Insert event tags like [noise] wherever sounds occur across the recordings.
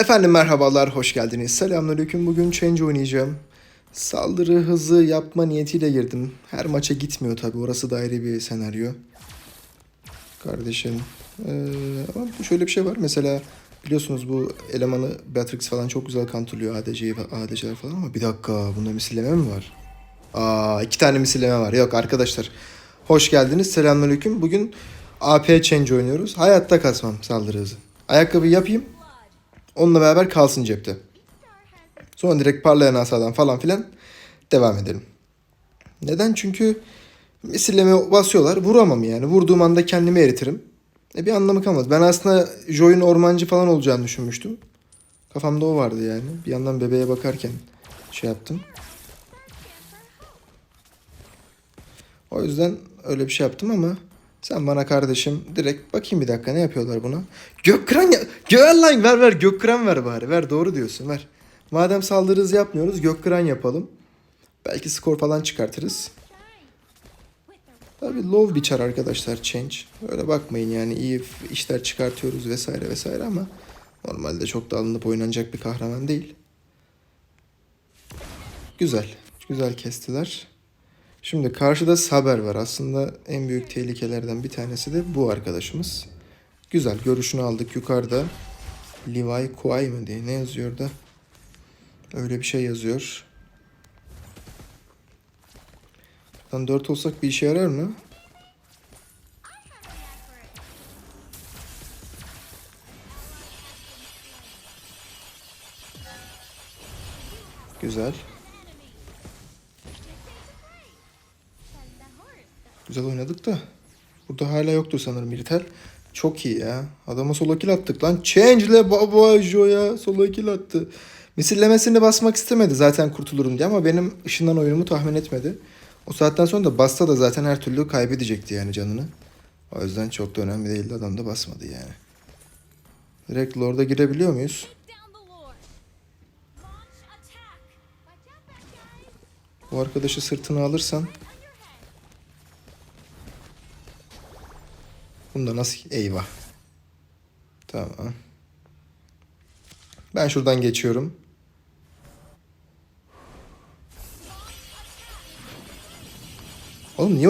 Efendim merhabalar, hoş geldiniz. Selamünaleyküm. Bugün Change oynayacağım. Saldırı hızı yapma niyetiyle girdim. Her maça gitmiyor tabi. Orası da ayrı bir senaryo. Kardeşim. Ee, ama şöyle bir şey var. Mesela biliyorsunuz bu elemanı Beatrix falan çok güzel kantırlıyor. ADC'yi ADC'ler falan ama bir dakika bunda misilleme mi var? Aa iki tane misilleme var. Yok arkadaşlar. Hoş geldiniz. Selamünaleyküm. Bugün AP Change oynuyoruz. Hayatta kasmam saldırı hızı. Ayakkabı yapayım. Onunla beraber kalsın cepte. Sonra direkt parlayan asadan falan filan devam edelim. Neden? Çünkü misilleme basıyorlar. Vuramam yani. Vurduğum anda kendimi eritirim. E bir anlamı kalmaz. Ben aslında Joy'un ormancı falan olacağını düşünmüştüm. Kafamda o vardı yani. Bir yandan bebeğe bakarken şey yaptım. O yüzden öyle bir şey yaptım ama sen bana kardeşim direkt bakayım bir dakika ne yapıyorlar buna. Gökkıran ya. Gel lan ver ver gökkıran ver bari. Ver doğru diyorsun ver. Madem saldırı hızı yapmıyoruz gökkıran yapalım. Belki skor falan çıkartırız. Tabii low bir çar arkadaşlar change. Öyle bakmayın yani iyi işler çıkartıyoruz vesaire vesaire ama normalde çok da alınıp oynanacak bir kahraman değil. Güzel. Güzel kestiler. Şimdi karşıda Saber var. Aslında en büyük tehlikelerden bir tanesi de bu arkadaşımız. Güzel. Görüşünü aldık yukarıda. Levi Kuay mı diye ne yazıyor da? Öyle bir şey yazıyor. Lan 4 olsak bir işe yarar mı? Güzel. Güzel oynadık da. Burada hala yoktur sanırım Miritel. Çok iyi ya. Adama solo kill attık lan. Change'le baba Joya solo kill attı. Misillemesini basmak istemedi zaten kurtulurum diye ama benim ışından oyunumu tahmin etmedi. O saatten sonra da bassa da zaten her türlü kaybedecekti yani canını. O yüzden çok da önemli değildi. Adam da basmadı yani. Direkt Lord'a girebiliyor muyuz? Bu arkadaşı sırtına alırsan Bunda nasıl? Eyvah. Tamam. Ben şuradan geçiyorum. Oğlum niye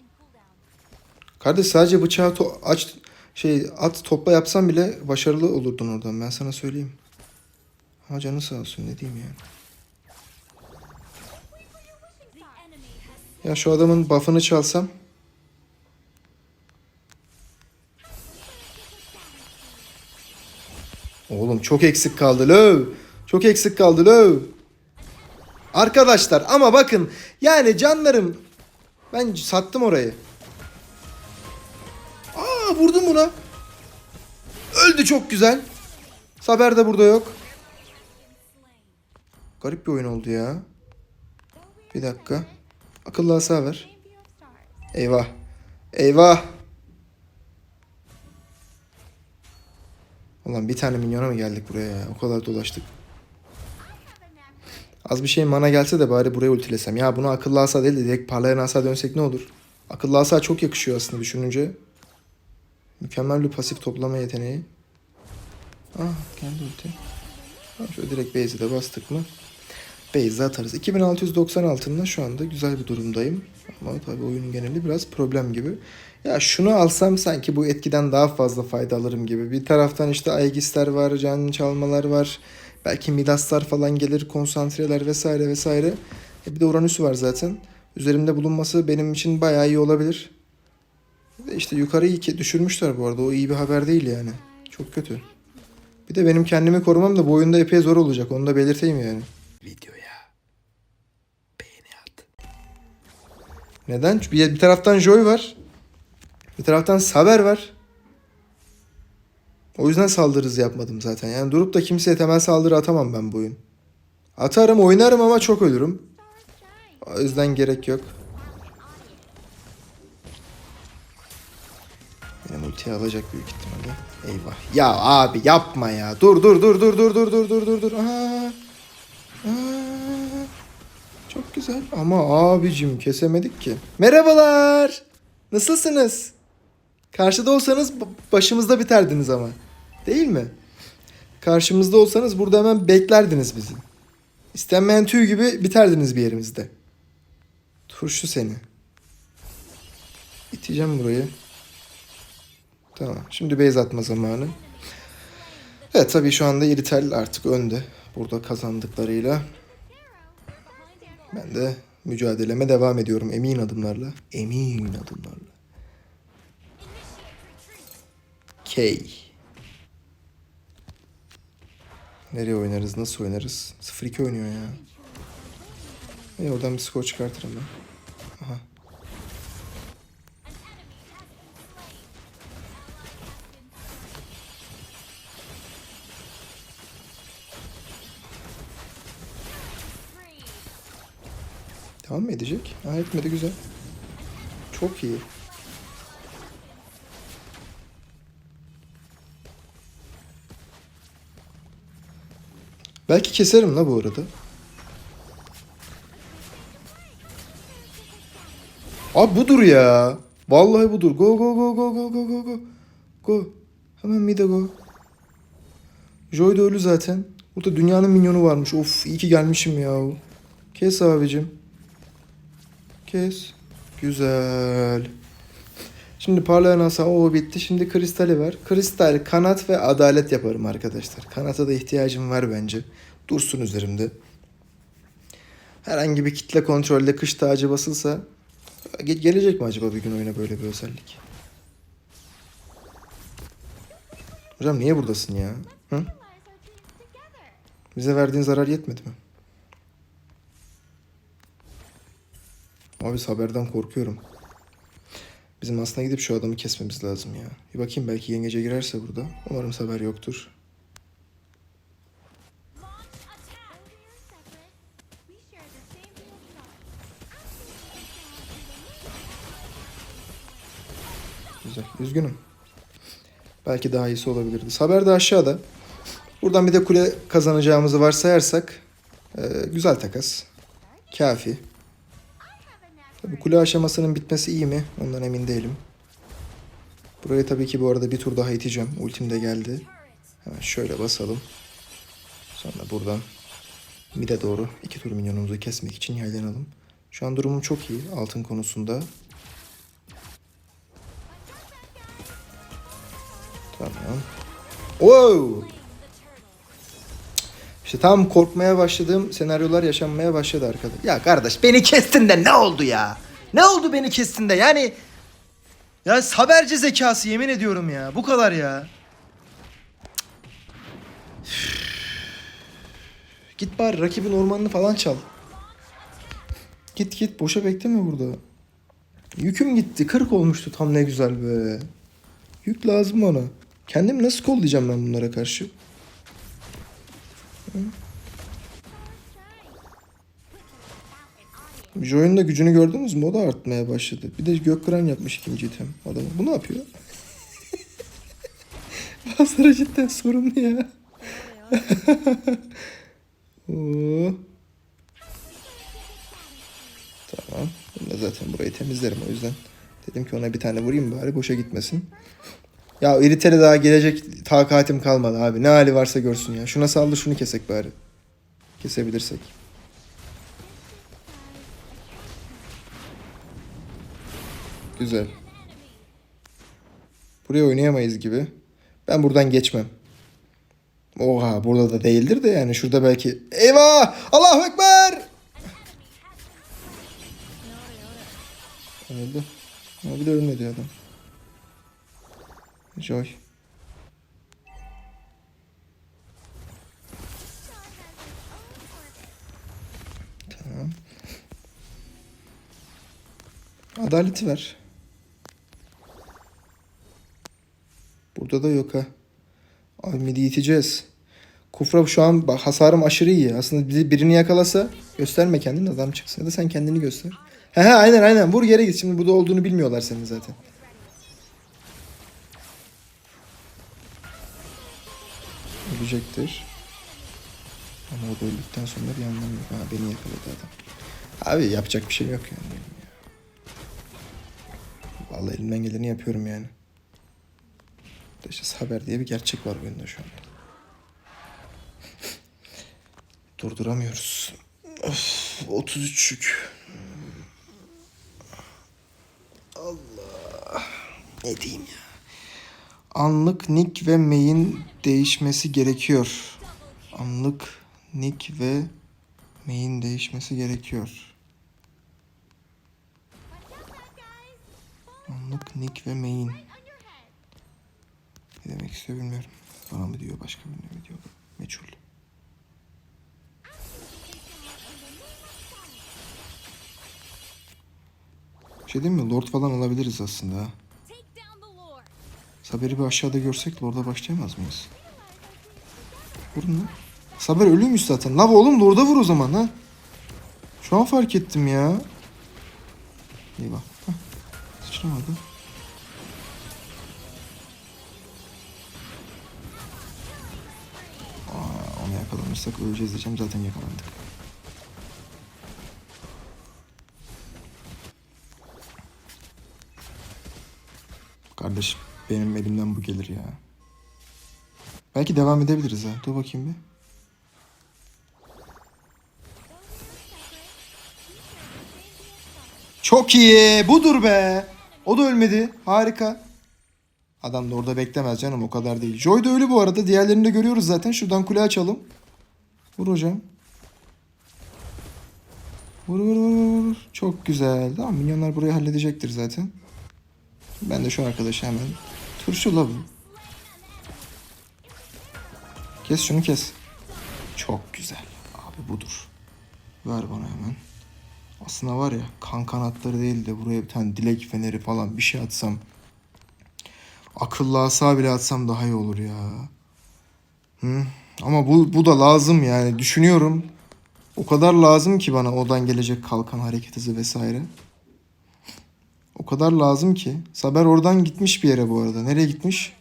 in cooldown. Kardeş sadece bıçağı aç şey at topla yapsan bile başarılı olurdun oradan ben sana söyleyeyim. Ama canı sağ olsun ne diyeyim yani. Ya şu adamın buff'ını çalsam. Oğlum çok eksik kaldı löv. Çok eksik kaldı löv. Arkadaşlar ama bakın yani canlarım ben sattım orayı. Aa vurdum buna. Öldü çok güzel. Saber de burada yok. Garip bir oyun oldu ya. Bir dakika. Akıllı hasa ver. Eyvah. Eyvah. Ulan bir tane minyona mı geldik buraya ya? O kadar dolaştık. Az bir şey mana gelse de bari buraya ultilesem. Ya bunu akıllı asa değil de direkt parlayan asa dönsek ne olur? Akıllı asa çok yakışıyor aslında düşününce. Mükemmel bir pasif toplama yeteneği. Ah kendi ulti. Şöyle direkt base'i de bastık mı? Base'de atarız. 2690 altında şu anda güzel bir durumdayım. Ama tabii oyunun geneli biraz problem gibi. Ya şunu alsam sanki bu etkiden daha fazla fayda alırım gibi. Bir taraftan işte Aegis'ler var, can çalmalar var. Belki Midaslar falan gelir, konsantreler vesaire vesaire. E bir de Uranüs var zaten. Üzerimde bulunması benim için bayağı iyi olabilir. İşte yukarıyı ki düşürmüşler bu arada. O iyi bir haber değil yani. Çok kötü. Bir de benim kendimi korumam da bu oyunda epey zor olacak. Onu da belirteyim yani. Videoya Neden? Çünkü bir, taraftan Joy var. Bir taraftan Saber var. O yüzden saldırı yapmadım zaten. Yani durup da kimseye temel saldırı atamam ben bu oyun. Atarım, oynarım ama çok ölürüm. O yüzden gerek yok. Benim ultiyi alacak büyük ihtimalle. Eyvah. Ya abi yapma ya. Dur dur dur dur dur dur dur dur dur dur. Aa. Aa. Çok güzel ama abicim kesemedik ki. Merhabalar. Nasılsınız? Karşıda olsanız başımızda biterdiniz ama. Değil mi? Karşımızda olsanız burada hemen beklerdiniz bizi. İstenmeyen tüy gibi biterdiniz bir yerimizde. Turşu seni. İteceğim burayı. Tamam. Şimdi base atma zamanı. Evet tabii şu anda İritel artık önde. Burada kazandıklarıyla. Ben de mücadeleme devam ediyorum emin adımlarla. Emin adımlarla. K. Nereye oynarız? Nasıl oynarız? 0-2 oynuyor ya. İyi oradan bir skor çıkartırım ben. Devam mı edecek? Ha etmedi güzel. Çok iyi. Belki keserim la bu arada. Abi budur ya. Vallahi budur. Go go go go go go go go. Go. Hemen mide go. Joy da ölü zaten. Burada dünyanın minyonu varmış. Of iyi ki gelmişim ya. Kes abicim. Kes. Güzel. Şimdi parlayan asa o bitti. Şimdi kristali var. Kristal, kanat ve adalet yaparım arkadaşlar. Kanata da ihtiyacım var bence. Dursun üzerimde. Herhangi bir kitle kontrolde kış tacı basılsa ge- gelecek mi acaba bir gün oyuna böyle bir özellik? Hocam niye buradasın ya? Hı? Bize verdiğin zarar yetmedi mi? Abi haberden korkuyorum. Bizim aslında gidip şu adamı kesmemiz lazım ya. Bir bakayım belki yengece girerse burada. Umarım haber yoktur. Güzel. Üzgünüm. Belki daha iyisi olabilirdi. Haber de aşağıda. Buradan bir de kule kazanacağımızı varsayarsak e, güzel takas. Kafi. Tabii kule aşamasının bitmesi iyi mi? Ondan emin değilim. Buraya tabii ki bu arada bir tur daha iteceğim. Ultim de geldi. Hemen şöyle basalım. Sonra buradan mide doğru iki tur minyonumuzu kesmek için yaylanalım. Şu an durumum çok iyi altın konusunda. Tamam. Oo! İşte tam korkmaya başladığım senaryolar yaşanmaya başladı arkada. Ya kardeş beni kestin de ne oldu ya? Ne oldu beni kestin de yani? Ya haberci zekası yemin ediyorum ya. Bu kadar ya. Git bari rakibin ormanını falan çal. Git git boşa bekleme burada. Yüküm gitti. 40 olmuştu tam ne güzel be. Yük lazım bana. Kendimi nasıl kollayacağım ben bunlara karşı? Joy'un da gücünü gördünüz mü? O da artmaya başladı. Bir de gökkıran yapmış ikinci item adamı. Bu ne yapıyor? [laughs] Bazıları cidden sorunlu ya. [laughs] Tamam. Ben de zaten burayı temizlerim o yüzden. Dedim ki ona bir tane vurayım bari boşa gitmesin. Ya İritere daha gelecek takatim kalmadı abi. Ne hali varsa görsün ya. Şuna saldır şunu kesek bari. Kesebilirsek. Güzel. Buraya oynayamayız gibi. Ben buradan geçmem. Oha burada da değildir de yani şurada belki. Eyvah! Allahu Ekber! Öldü. Ama bir de ölmedi adam. Joy. Tamam. Adaleti ver. Burada da yok ha. Abi midi iteceğiz. Kufra şu an bak hasarım aşırı iyi. Aslında birini yakalasa gösterme kendini adam çıksın. Ya da sen kendini göster. He he aynen aynen vur geri git. Şimdi burada olduğunu bilmiyorlar senin zaten. Ölecektir. Ama o da öldükten sonra bir anlamı yok. Ha beni yakaladı adam. Abi yapacak bir şey yok yani. Vallahi elimden geleni yapıyorum yani. İşte Saber diye bir gerçek var oyunda şu anda. [laughs] Durduramıyoruz. Of, 33 yük. Allah. Ne diyeyim ya. Anlık nick ve main değişmesi gerekiyor. Anlık nick ve main değişmesi gerekiyor. Anlık nick ve main. Ne demek istiyor bilmiyorum. Bana mı diyor başka birine mi diyor? Meçhul. Şey diyeyim mi? Lord falan alabiliriz aslında. Saber'i bir aşağıda görsek Lord'a başlayamaz mıyız? Vurun lan. Saber ölüymüş zaten. Lav oğlum Lord'a vur o zaman ha. Şu an fark ettim ya. Bak. Hah. Sıçramadı. Aa, onu yakalanırsak öleceğiz diyeceğim. Zaten yakalandık. Kardeş benim elimden bu gelir ya. Belki devam edebiliriz ha. Dur bakayım bir. Çok iyi. Budur be. O da ölmedi. Harika. Adam da orada beklemez canım. O kadar değil. Joy da ölü bu arada. Diğerlerini de görüyoruz zaten. Şuradan kule açalım. Vur hocam. Vur vur vur. Çok güzel. Tamam minyonlar burayı halledecektir zaten. Ben de şu arkadaşı hemen. Turşu la bu. Kes şunu kes. Çok güzel. Abi budur. Ver bana hemen. Aslında var ya kan kanatları değil de buraya bir tane dilek feneri falan bir şey atsam. Akıllı asa bile atsam daha iyi olur ya. Hı? Ama bu, bu da lazım yani düşünüyorum. O kadar lazım ki bana odan gelecek kalkan hareket hızı vesaire. O kadar lazım ki. Saber oradan gitmiş bir yere bu arada. Nereye gitmiş?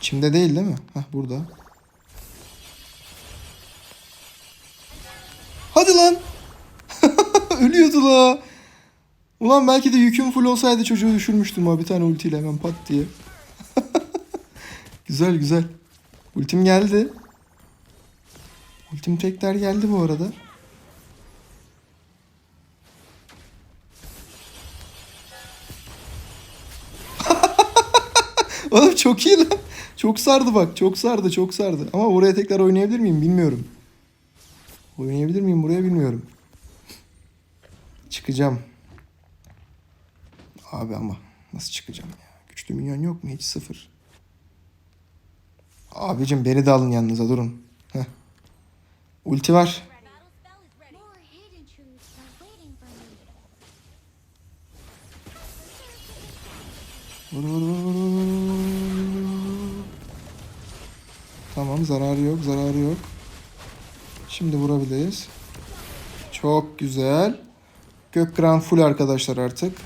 Çimde değil değil mi? Heh burada. Hadi lan. [laughs] Ölüyordu la. Ulan belki de yüküm full olsaydı çocuğu düşürmüştüm ha bir tane ultiyle hemen pat diye. [laughs] güzel güzel. Ultim geldi. Ultim tekrar geldi bu arada. Oğlum çok iyi lan. Çok sardı bak. Çok sardı, çok sardı. Ama buraya tekrar oynayabilir miyim bilmiyorum. Oynayabilir miyim buraya bilmiyorum. Çıkacağım. Abi ama nasıl çıkacağım ya? Güçlü minyon yok mu? Hiç sıfır. Abicim beni de alın yanınıza durun. Heh. Ulti var. Tamam zararı yok zararı yok. Şimdi vurabiliriz. Çok güzel. Gökkıran full arkadaşlar artık.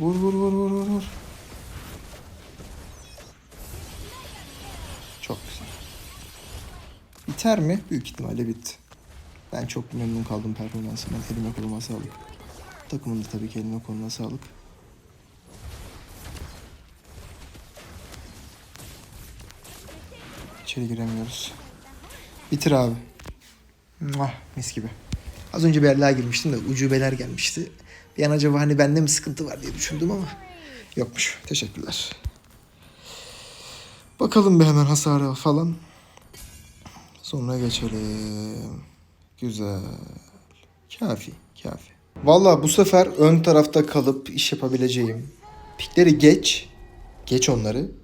Vur vur vur vur vur vur. Çok güzel. Biter mi? Büyük ihtimalle bitti. Ben çok memnun kaldım performansımdan. Elime koluma sağlık. Takımın da tabii ki eline koluna sağlık. İçeri giremiyoruz. Bitir abi. Muah, mis gibi. Az önce bir yerler girmiştim de ucubeler gelmişti. Bir an acaba hani bende mi sıkıntı var diye düşündüm ama yokmuş. Teşekkürler. Bakalım bir hemen hasara falan. Sonra geçelim. Güzel. Kafi, kafi. Valla bu sefer ön tarafta kalıp iş yapabileceğim. Pikleri geç. Geç onları.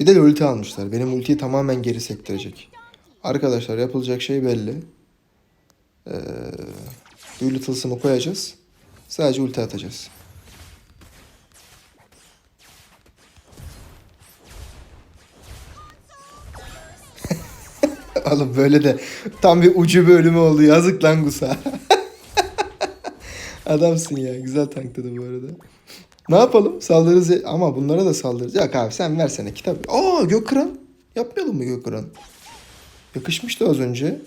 Bir de ulti almışlar. Benim ultiyi tamamen geri sektirecek. Arkadaşlar yapılacak şey belli. Ee, büyülü koyacağız. Sadece ulti atacağız. [laughs] Oğlum böyle de tam bir ucu bölümü oldu. Yazık lan Gusa. [laughs] Adamsın ya. Güzel tankladı bu arada. Ne yapalım? Saldırırız ama bunlara da saldırırız. Yok abi sen versene kitap. Aa Gökran. Yapmayalım mı Gökran? Yakışmıştı az önce.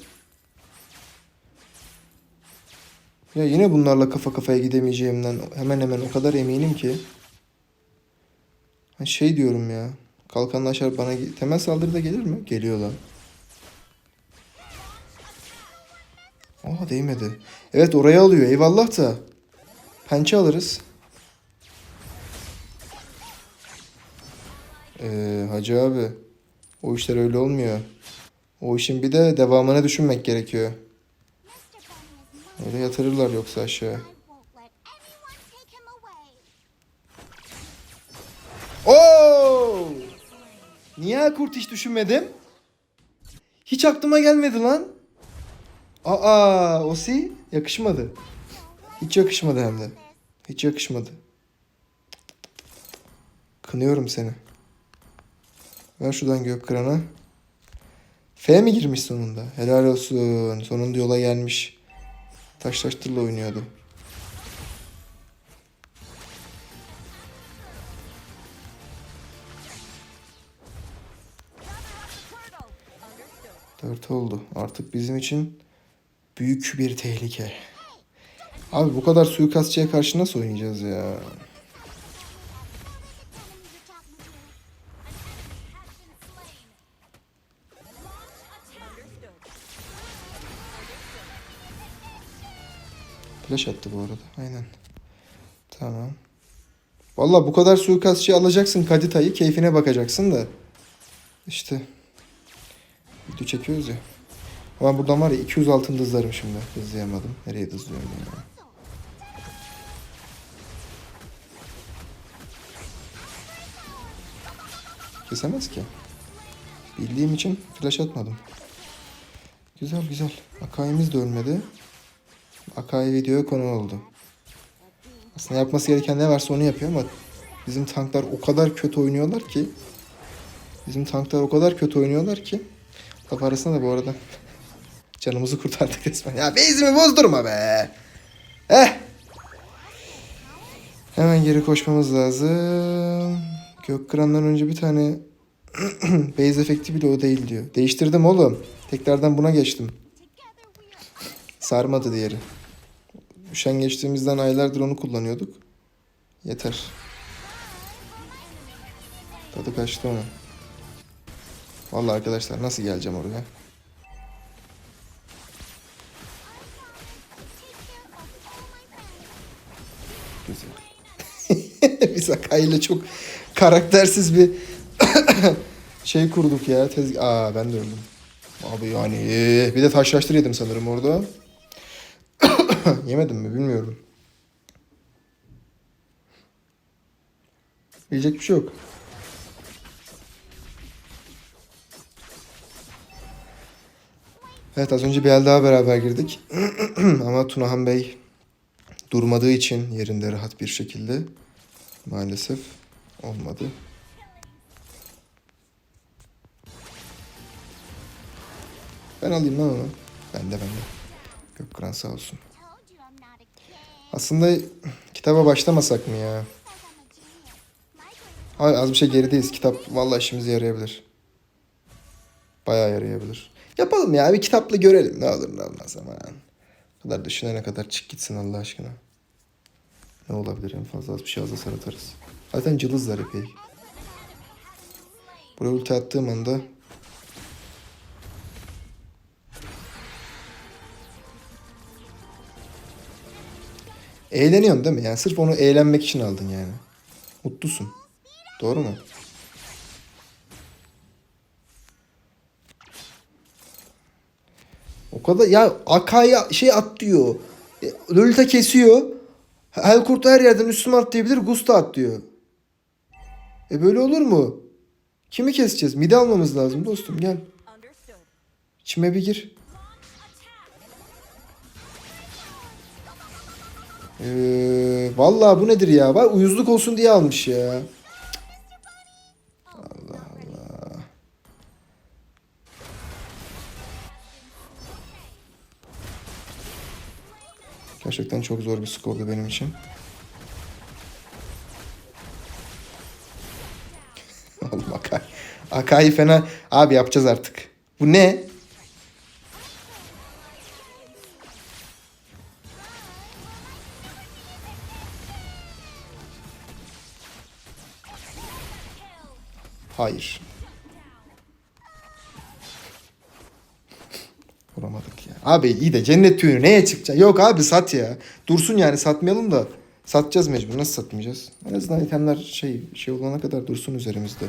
Ya yine bunlarla kafa kafaya gidemeyeceğimden hemen hemen o kadar eminim ki. Şey diyorum ya. Kalkanla aşağı bana temel saldırıda gelir mi? Geliyor lan. Aa değmedi. Evet oraya alıyor. Eyvallah da. Pençe alırız. Ee, hacı abi. O işler öyle olmuyor. O işin bir de devamını düşünmek gerekiyor. Öyle yatırırlar yoksa aşağı. Oo! Niye kurt hiç düşünmedim? Hiç aklıma gelmedi lan. Aa, Osi yakışmadı. Hiç yakışmadı hem de. Hiç yakışmadı. Kınıyorum seni. Ver şuradan gök kırana. F mi girmiş sonunda? Helal olsun. Sonunda yola gelmiş. Taşlaştırla oynuyordu. Dört oldu. Artık bizim için büyük bir tehlike. Abi bu kadar suikastçıya karşı nasıl oynayacağız ya? Flash attı bu arada. Aynen. Tamam. Valla bu kadar suikastçı alacaksın Kadita'yı. Keyfine bakacaksın da. İşte. Video çekiyoruz ya. Ama buradan var ya 200 altın dızlarım şimdi. Hızlayamadım. Nereye dızlıyorum ya? Kesemez ki. Bildiğim için flash atmadım. Güzel güzel. Akai'miz de ölmedi. Akai videoya konu oldu. Aslında yapması gereken ne varsa onu yapıyor ama bizim tanklar o kadar kötü oynuyorlar ki bizim tanklar o kadar kötü oynuyorlar ki laf arasında da bu arada [laughs] canımızı kurtardık resmen. Ya base'imi bozdurma be. Eh. Hemen geri koşmamız lazım. Gökkıran'dan önce bir tane [clears throat] base efekti bile o değil diyor. Değiştirdim oğlum. Tekrardan buna geçtim. Sarmadı diğeri. Üşen geçtiğimizden aylardır onu kullanıyorduk. Yeter. Tadı kaçtı onun. Vallahi arkadaşlar nasıl geleceğim oraya? [laughs] Biz Akai ile çok karaktersiz bir [coughs] şey kurduk ya. Tez Aa ben de öldüm. Abi yani bir de taşlaştır yedim sanırım orada. [laughs] Yemedim mi bilmiyorum. Yiyecek bir şey yok. Evet az önce bir el daha beraber girdik. [clears throat] Ama Tunahan Bey durmadığı için yerinde rahat bir şekilde maalesef olmadı. Ben alayım lan onu. Ben de ben de. Gökkıran sağ olsun. Aslında kitaba başlamasak mı ya? Hayır az bir şey gerideyiz. Kitap vallahi işimize yarayabilir. Bayağı yarayabilir. Yapalım ya bir kitapla görelim. Ne olur ne olmaz ama. Bu kadar düşünene kadar çık gitsin Allah aşkına. Ne olabilir en fazla az bir şey az hasar atarız. Zaten cılızlar epey. Buraya ulti attığım anda Eğleniyorsun değil mi? Yani sırf onu eğlenmek için aldın yani. Mutlusun. Doğru mu? O kadar ya Akai'ye şey at diyor. E, Lolita kesiyor. Helkurt her yerden üstüme atlayabilir. Gusta at diyor. E böyle olur mu? Kimi keseceğiz? Mide almamız lazım dostum gel. İçime bir gir. Ee, vallahi bu nedir ya? Bak uyuzluk olsun diye almış ya. Allah Allah. Gerçekten çok zor bir skordu benim için. [laughs] Oğlum Akai. Akai fena. Abi yapacağız artık. Bu ne? Hayır. Vuramadık ya. Abi iyi de cennet tüyünü neye çıkacak? Yok abi sat ya. Dursun yani satmayalım da. Satacağız mecbur. Nasıl satmayacağız? En azından itemler şey şey olana kadar dursun üzerimizde.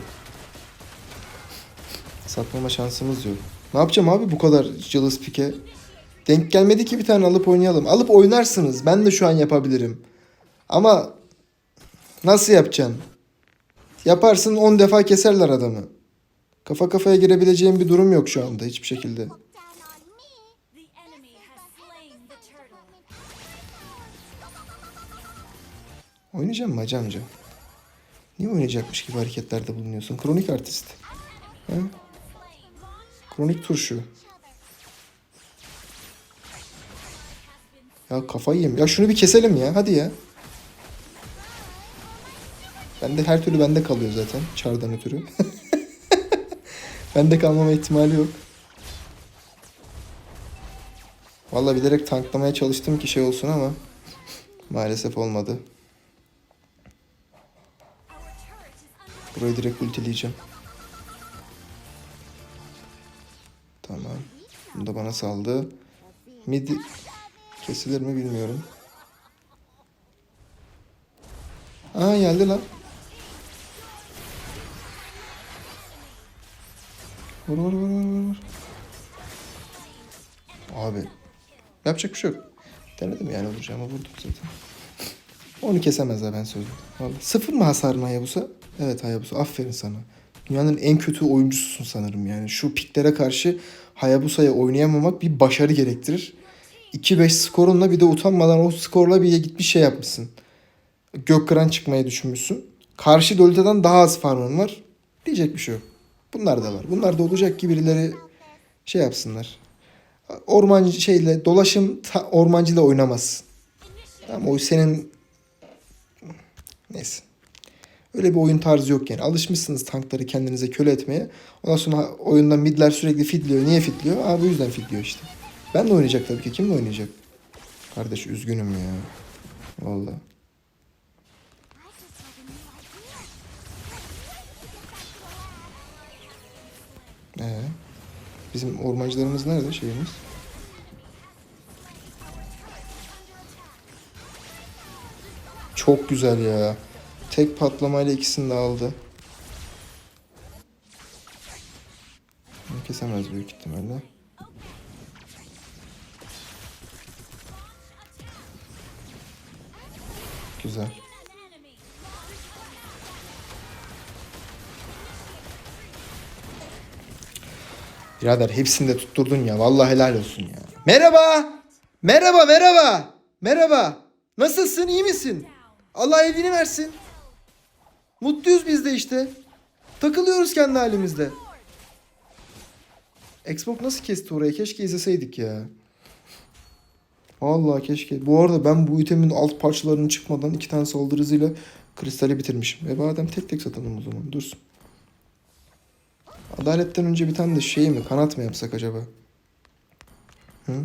Satmama şansımız yok. Ne yapacağım abi bu kadar cılız pike? Denk gelmedi ki bir tane alıp oynayalım. Alıp oynarsınız. Ben de şu an yapabilirim. Ama nasıl yapacaksın? Yaparsın 10 defa keserler adamı. Kafa kafaya girebileceğim bir durum yok şu anda hiçbir şekilde. Oynayacağım mı hacı? Niye oynayacakmış gibi hareketlerde bulunuyorsun? Kronik artist. Ha? Kronik turşu. Ya kafayı yiyeyim. Ya şunu bir keselim ya. Hadi ya. Bende her türlü bende kalıyor zaten. Çardan ötürü. [laughs] bende kalmama ihtimali yok. Vallahi bilerek tanklamaya çalıştım ki şey olsun ama maalesef olmadı. Burayı direkt ultileyeceğim. Tamam. Bunu da bana saldı. Mid kesilir mi bilmiyorum. Aa geldi lan. Vur vur vur vur vur. Abi. Yapacak bir şey yok. Denedim yani vuracağımı vurdum zaten. Onu kesemezler ben söyleyeyim. Vallahi. Sıfır mı hasarın Hayabusa? Evet Hayabusa. Aferin sana. Dünyanın en kötü oyuncususun sanırım yani. Şu piklere karşı Hayabusa'ya oynayamamak bir başarı gerektirir. 2-5 skorunla bir de utanmadan o skorla bir gitmiş şey yapmışsın. Gökkıran çıkmayı düşünmüşsün. Karşı Lolita'dan daha az farmın var. Diyecek bir şey yok. Bunlar da var. Bunlar da olacak ki birileri şey yapsınlar. Ormancı şeyle dolaşım ormancıyla oynamaz. Tamam o senin neyse. Öyle bir oyun tarzı yok yani. Alışmışsınız tankları kendinize köle etmeye. Ondan sonra oyunda midler sürekli fidliyor. Niye fidliyor? Aa bu yüzden fidliyor işte. Ben de oynayacak tabii ki. Kim de oynayacak? Kardeş üzgünüm ya. Vallahi. Ee, bizim ormancılarımız nerede şeyimiz? Çok güzel ya. Tek patlamayla ikisini de aldı. Kesemez büyük ihtimalle. Güzel. Birader hepsini de tutturdun ya. Vallahi helal olsun ya. Merhaba. Merhaba merhaba. Merhaba. Nasılsın iyi misin? Allah evini versin. Mutluyuz biz de işte. Takılıyoruz kendi halimizde. Xbox nasıl kesti orayı? Keşke izleseydik ya. Vallahi keşke. Bu arada ben bu itemin alt parçalarının çıkmadan iki tane saldırı hızıyla kristali bitirmişim. E madem tek tek satalım o zaman. Dursun. Adaletten önce bir tane de şey mi? Kanat mı yapsak acaba? Hı?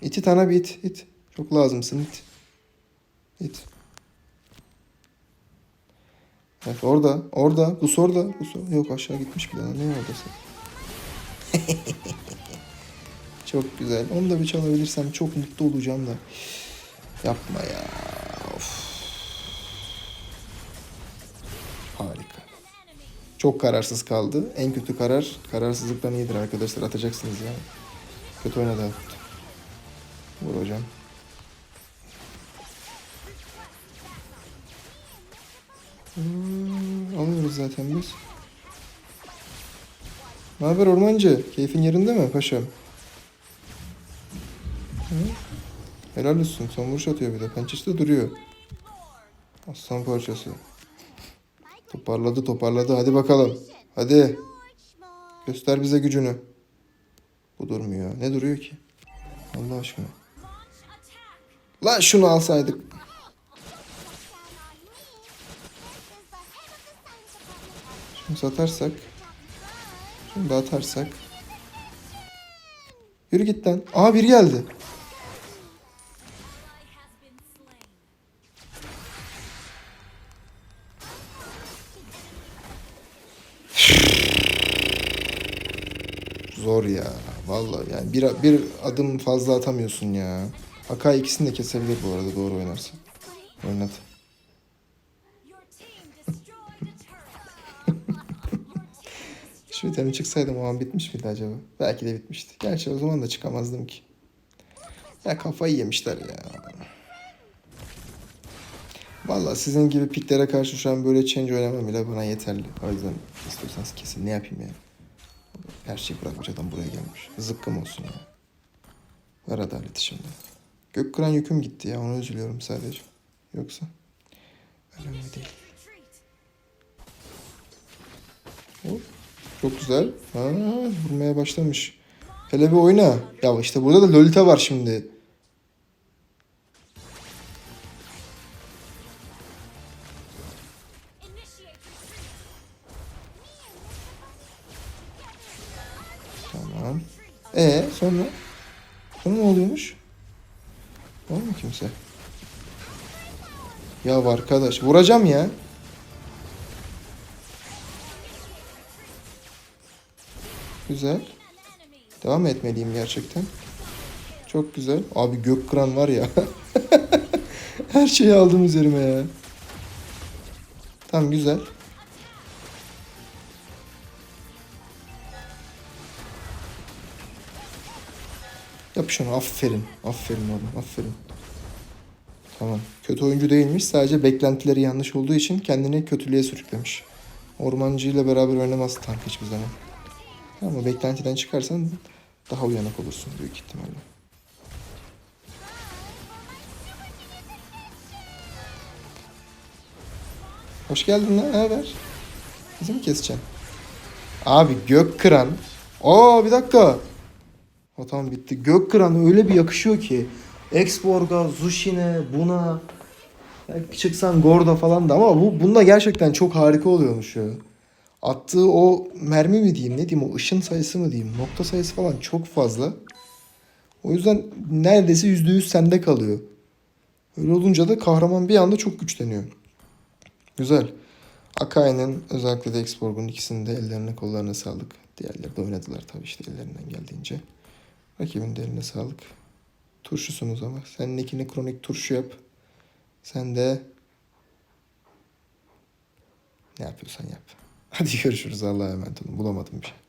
İti tane bir it. it. Çok lazımsın it. İt. Evet orada. Orada. Gus orada. Gus orada. Yok aşağı gitmiş bile. lan. Ne oradası? [laughs] çok güzel. Onu da bir çalabilirsem çok mutlu olacağım da. Yapma ya. Of. Harika. Çok kararsız kaldı. En kötü karar kararsızlıktan iyidir arkadaşlar. Atacaksınız ya. Kötü oynadı. Vur hocam. Hmm, alıyoruz zaten biz. Ne haber ormancı? Keyfin yerinde mi paşam? Hı? Helal olsun. Son vuruş atıyor bir de. Pençesi de duruyor. Aslan parçası. Toparladı toparladı. Hadi bakalım. Hadi. Göster bize gücünü. Bu durmuyor. Ne duruyor ki? Allah aşkına. Lan şunu alsaydık. Şunu satarsak. Şunu da atarsak. Yürü git lan. Aa biri geldi. Vallahi yani bir, bir adım fazla atamıyorsun ya. Akai ikisini de kesebilir bu arada doğru oynarsa. Oynat. [laughs] Şu vitami çıksaydım o an bitmiş miydi acaba? Belki de bitmişti. Gerçi o zaman da çıkamazdım ki. Ya kafayı yemişler ya. Vallahi sizin gibi piklere karşı şu an böyle change oynamam bile bana yeterli. O yüzden istiyorsanız kesin ne yapayım ya. Her şeyi bırakmış adam buraya gelmiş. Zıkkım olsun ya. Ver adaleti şimdi. Gök kıran yüküm gitti ya ona üzülüyorum sadece. Yoksa önemli değil. Hop. Çok güzel. Ha, vurmaya başlamış. Hele bir oyna. Ya işte burada da Lolita var şimdi. Tamam. E sonra? Sonra ne oluyormuş? Var mı kimse? Ya arkadaş vuracağım ya. Güzel. Devam etmeliyim gerçekten. Çok güzel. Abi gök kıran var ya. [laughs] Her şeyi aldım üzerime ya. Tamam güzel. Şunu aferin. Aferin oğlum aferin. Tamam. Kötü oyuncu değilmiş. Sadece beklentileri yanlış olduğu için kendini kötülüğe sürüklemiş. Ormancı ile beraber oynamaz tank hiçbir zaman. Ama beklentiden çıkarsan daha uyanık olursun büyük ihtimalle. Hoş geldin lan. Haber? Bizi mi keseceksin? Abi gök kıran. Aa bir dakika. O tamam bitti. Gök kıran öyle bir yakışıyor ki. Exborg'a, Zushin'e, buna. Belki çıksan Gorda falan da ama bu bunda gerçekten çok harika oluyormuş ya. Attığı o mermi mi diyeyim ne diyeyim o ışın sayısı mı diyeyim nokta sayısı falan çok fazla. O yüzden neredeyse yüzde yüz sende kalıyor. Öyle olunca da kahraman bir anda çok güçleniyor. Güzel. Akai'nin özellikle de Exborg'un ikisinin de ellerine kollarına sağlık. Diğerleri de oynadılar tabii işte ellerinden geldiğince. Rakibin de eline sağlık. Turşusunuz ama. Sen ikini kronik turşu yap. Sen de ne yapıyorsan yap. [laughs] Hadi görüşürüz. Allah'a emanet olun. Bulamadım bir şey.